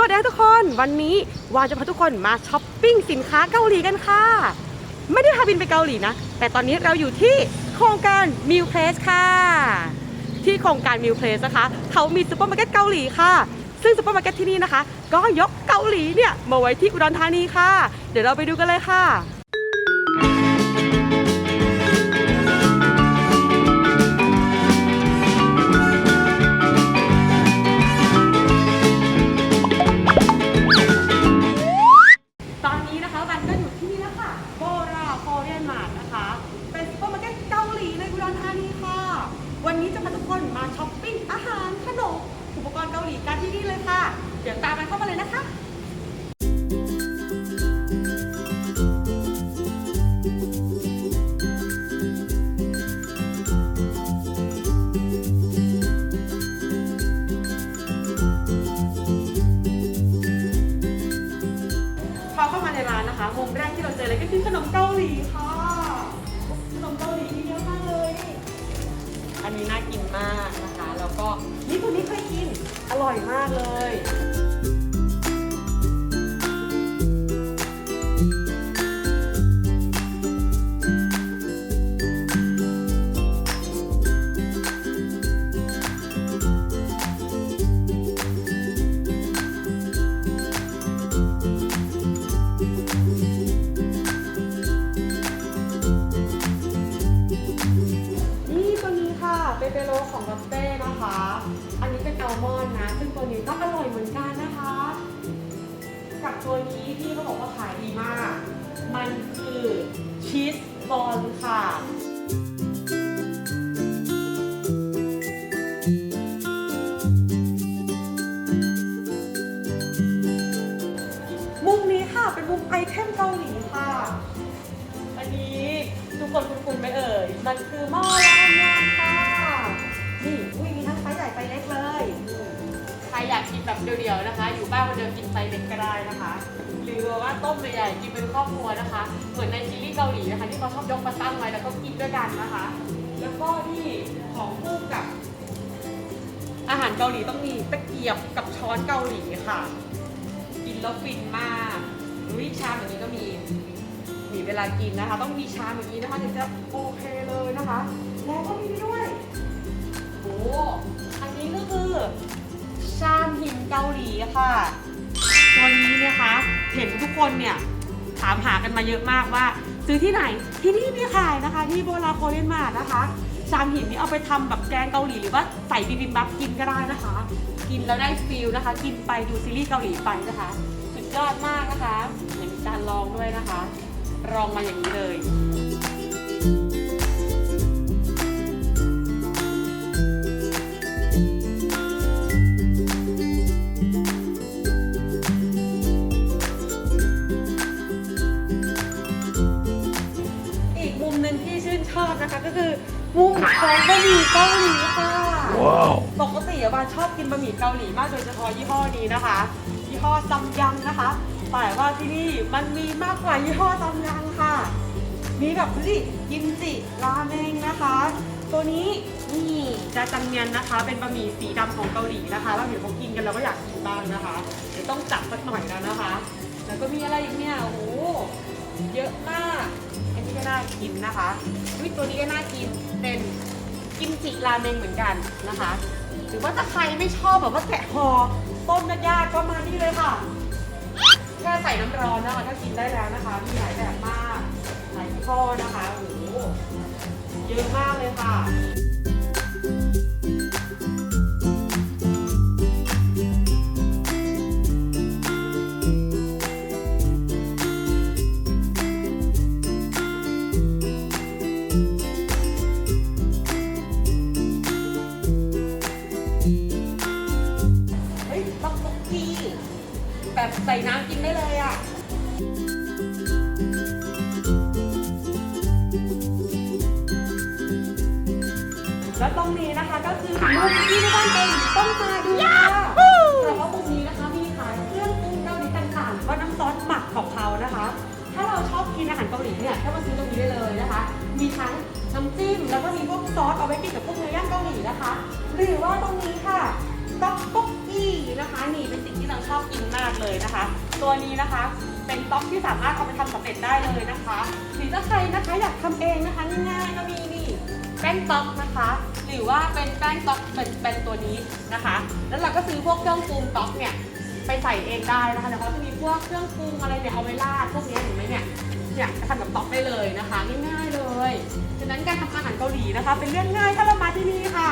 วัสดีค่ะทุกคนวันนี้วาจะพาทุกคนมาช้อปปิ้งสินค้าเกาหลีกันค่ะ ไม่ได้พาบินไปเกาหลีนะ แต่ตอนนี้เราอยู่ที่โครงการมิวเพลสค่ะ ที่โครงการมิวเพลสนะคะเขามีซูเปอร์มาร์เก็ตเกาหลีค่ะ ซึ่งซูเปอร์มาร์เก็ตที่นี่นะคะ ก็ยกเกาหลีเนี่ยมาไว้ที่อุดรธานีค่ะ เดี๋ยวเราไปดูกันเลยค่ะ เรียนมาร์ทนะคะ เป็นซูเปอร์มาร์เก็ตเกาหลีในอุดรธานีค่ะ วันนี้จะพาทุกคนมาช้อปปิ้งอาหารขนมอุปกรณ์เกาหลีกันที่นี่เลยค่ะ เดี๋ยวตามกันเข้ามาเลยนะคะ อันนี้น่ากินมากนะคะ แล้วก็นี่คนนี้เคยกิน อร่อยมากเลย ร่อยเหมือนกันนะคะ กับตัวนี้ที่เขาบอกว่าขายดีมาก มันคือชีสบอลค่ะมุมนี้ค่ะเป็นมุมไอเทมเกาหลีค่ะ อันนี้ทุกคนคุ้นๆไหมเอ่ย มันคือหม้อรามยนค่ะ นี่อุ้ยมีทั้งไซส์ใหญ่ไซส์เล็กเลย อยากกินแบบเดียวๆนะคะ อยู่บ้านคนเดียวกินไซส์เล็กก็ได้นะคะ หรือว่าต้มใหญ่ๆกินเป็นครอบครัวนะคะเหมือนในซีรีส์เกาหลีนะคะที่เขาชอบยกมาตั้งไว้แล้วก็กินด้วยกันนะคะ แล้วก็ที่ของคู่กับ อาหารเกาหลีต้องมีตะเกียบกับช้อนเกาหลีค่ะ กินแล้วฟินมากวิชามอย่างนี้ก็มีมีเวลากินนะคะ ต้องมีชามอย่างนี้นะคะถึงจะโอเคเลยนะคะ แล้วก็มีด้วยโอ้อันนี้ก็คือ ชามหินเกาหลีค่ะ ตัวนี้นะคะ เห็นทุกคนเนี่ยถามหากันมาเยอะมากว่า ซื้อที่ไหนที่นี่มีขายนะคะที่โบราโคเรนมานะคะชามหินนี้เอาไปทำแบบแกงเกาหลีหรือว่าใส่บิบิมบับกินก็ได้นะคะ กินแล้วได้ฟิลนะคะ กินไปดูซีรีส์เกาหลีไปนะคะสุดยอดมากนะคะเห็นจานรองด้วยนะคะ รองมาอย่างนี้เลยาหลีค่ะ ว้าว ปกติอะบานชอบกินบะหมี่เกาหลีมากโดยเฉพาะยี่ห้อนี้นะคะ ยี่ห้อซัมยังนะคะแต่ว่าที่นี่มันมีมากกว่ายี่ห้อซัมยังค่ะ มีแบบดูสิกิมจิราเมงนะคะ ตัวนี้นี่จาจังเมียนนะคะ เป็นบะหมี่สีดำของเกาหลีนะคะเราเห็นเขากินกันเราก็อยากกินบ้างนะคะ เดี๋ยวต้องจัดสักหน่อยแล้วนะคะ แล้วก็มีอะไรอีกเนี่ยโอ้โหเยอะมาก อันนี้ก็น่ากินนะคะอุ๊ยตัวนี้ก็น่ากินเป็น กิมจิราเมงเหมือนกันนะคะ หรือว่าถ้าใครไม่ชอบแบบว่าแกะหอต้มยากๆก็มานี่เลยค่ะแค่ใส่น้ำร้อนนะคะก็กินได้แล้วนะคะ มีหลายแบบมาก หลายยี่ห้อนะคะโอ้โหเยอะมากเลยค่ะ แล้วตรงนี้นะคะก็คือมุมที่ไม่ต้องเป็นต้องมาดูค่ะแต่ว่ามุมนี้นะคะมีขายเครื่องปรุงเกาหลีต่างๆก็น้ำซอสหมักของเขานะคะ ถ้าเราชอบกินอาหารเกาหลีเนี่ยก็มาซื้อตรงนี้ได้เลยนะคะ มีทั้งน้ำจิ้มแล้วก็มีพวกซอสเอาไว้กินกับพวกเนื้อย่างเกาหลีนะคะ หรือว่าตรงนี้ค่ะต๊อกบกกี้นะคะนี่เป็นสิ่งที่เราชอบกินมากากเลยนะคะ ตัวนี้นะคะเป็นต๊อกที่สามารถเอาไปทำสำเร็จได้เลยนะคะหรือถ้าใครนะคะอยากทำเองนะคะง่ายๆก็มีนี่แป้งต๊อกนะคะ หรือว่าเป็นแป้งต๊อกเป็นเป็นตัวนี้นะคะ แล้วเราก็ซื้อพวกเครื่องปรุงต๊อกเนี่ยไปใส่เองได้นะคะแล้วเขาจะมีพวกเครื่องปรุงอะไรเนี่ยเอาไว้ราดพวกนี้เห็นไหมเนี่ยเนี่ยทำกับต๊อกได้เลยนะคะง่ายๆเลยฉะนั้นการทำอาหารเกาหลีนะคะ เป็นเรื่องง่ายถ้าเรามาที่นี่ค่ะ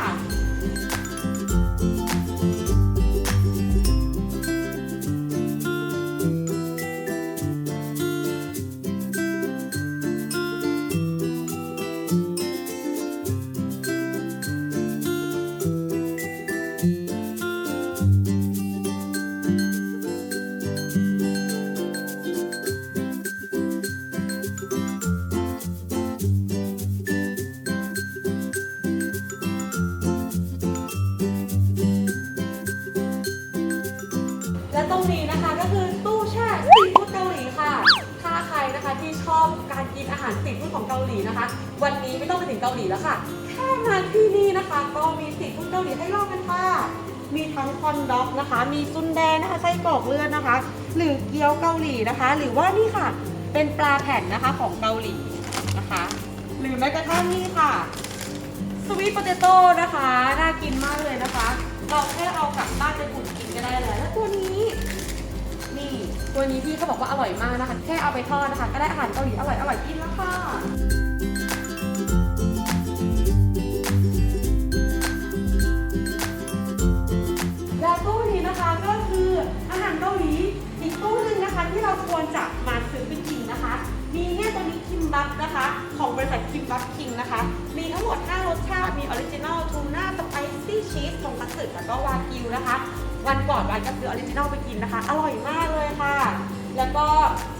อบการกินอาหารสตรีทฟู้ดของเกาหลีนะคะ วันนี้ไม่ต้องไปถึงเกาหลีแล้วค่ะ แค่มาที่นี่นะคะ ก็มีสตรีทฟู้ดเกาหลีให้ลองกันค่ะ มีทั้งคอนด็อกนะคะ มีซุนแดนะคะไส้กรอกเลือดนะคะ หรือเกี๊ยวเกาหลีนะคะ หรือว่านี่ค่ะ เป็นปลาแผ่นนะคะของเกาหลีนะคะ หรือแม้กระทั่งนี่ค่ะสวีทโปเตโต้นะคะ น่ากินมากเลยนะคะ เราแค่เอากลับบ้านไปอุ่นกินก็ได้เลยแล้วตัวนี้ ตัวนี้พี่เขาบอกว่าอร่อยมากนะคะ แค่เอาไปทอดนะคะ ก็ได้อาหารเกาหลีอร่อยอร่อยกินแล้วค่ะและตู้นี้นะคะก็คืออาหารเกาหลีอีกตู้หนึ่งนะคะที่เราควรจะมาซื้อไปกินนะคะ มีเนี่ยตัวนี้คิมบับนะคะ ของบริษัทคิมบับคิงนะคะ มีทั้งหมด 5 รสชาติ มีออริจินอลทูน่าสไปซี่ชีสทงคัตสึแล้วก็วากิวนะคะ วันก่อนวันก็ซื้อออริจินอลไปกินนะคะ อร่อยมากเลยค่ะ แล้วก็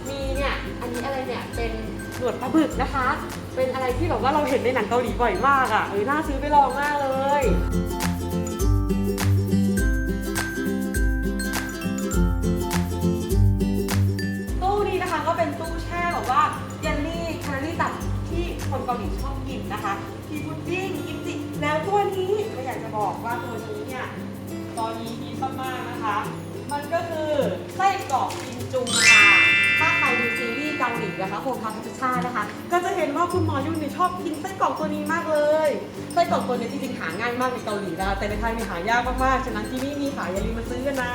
มีเนี่ย อันนี้อะไรเนี่ย เป็นหนวดปลาบึกนะคะ เป็นอะไรที่แบบว่าเราเห็นในหนังเกาหลีบ่อยมากอะเออน่าซื้อไปลองมากเลยตู้นี้นะคะก็เป็นตู้แช่แบบว่าเยลลี่แคลอรี่ต่ำที่คนเกาหลีชอบกินนะคะมีพุดดิ้งกิมจิแล้วตัวนี้ก็อยากจะบอกว่าตัวนี้เนี่ยตอนนี้ มากๆนะคะ มันก็คือไส้กรอกกิมจุงค่ะ ถ้าใครดูซีรีส์เกาหลีนะคะโฮมคาพัชชานะคะ ก็จะเห็นว่าคุณหมอยุ่นเนี่ยชอบกินไส้กรอกตัวนี้มากเลย ไส้กรอกตัวนี้จริงๆหาง่ายมากในเกาหลีนะคะ แต่ในไทยเนี่ยหายากมากๆ ฉะนั้นที่นี่มีขายอย่าลืมมาซื้อกันนะ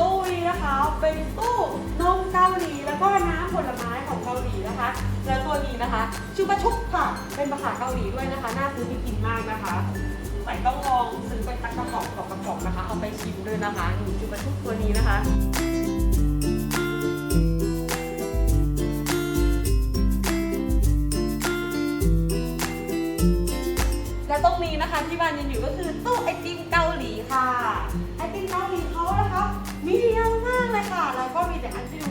ตู้นี้นะคะเป็นตู้นมเกาหลีแล้วก็น้ำผลไม้ของเกาหลีนะคะ แล้วตัวนี้นะคะชูบะชุบค่ะ เป็นภาษาเกาหลีด้วยนะคะ น่าซื้อไปกินมากนะคะ ใส่ต้องลองซื้อไปตักกระป๋องกระป๋องนะคะ เอาไปชิมด้วยนะคะหนี่ชูบะชุบตัวนี้นะคะและตรงนี้นะคะที่บ้านยังอยู่ก็คือตู้ไอติมเกาหลีค่ะ ไอติมเกาหลีเขานะคะมีเยอะมากเลยค่ะ แล้วก็มีแต่อันที่ดู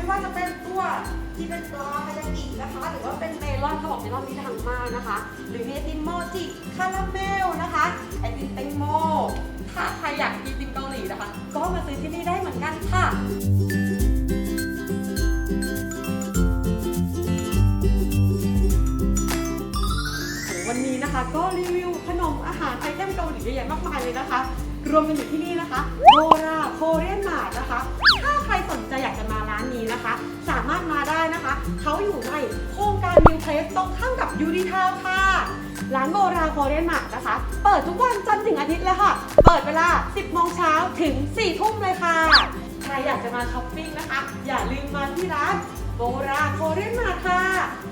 ไม่ว่าจะเป็นตัวที่เป็นปลาฮายากินะคะ หรือว่าเป็นเมลอนเขาบอกเมลอนนี่ดังมากนะคะ หรือมีไอติมโมจิคาราเมลนะคะไอติมแตงโมถ้าใครอยากกินไอติมเกาหลีนะคะ ก็มาซื้อที่นี่ได้เหมือนกันค่ะวันนี้นะคะก็รีวิวขนมอาหารไอเทมเกาหลีเยอะแยะมากมายเลยนะคะ รวมกันอยู่ที่นี่นะคะโบราโคเรียนมาร์ทนะคะ ถ้าใครสนใจอยากจะ นะคะ สามารถมาได้นะคะ เขาอยู่ในโครงการนิวเพลสตรงข้ามกับยูดีทาวค่ะร้านโบราโคเรียนมาร์ทนะคะ เปิดทุกวันจันทร์ถึงอาทิตย์เลยค่ะ เปิดเวลา 10โมงเช้าถึง 4 ทุ่มเลยค่ะ ใครอยากจะมาช้อปปิ้งนะคะ อย่าลืมมาที่ร้านโบราโคเรียนมาร์ทค่ะ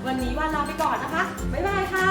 วันนี้วันลาไปก่อนนะคะ บ๊ายบายค่ะ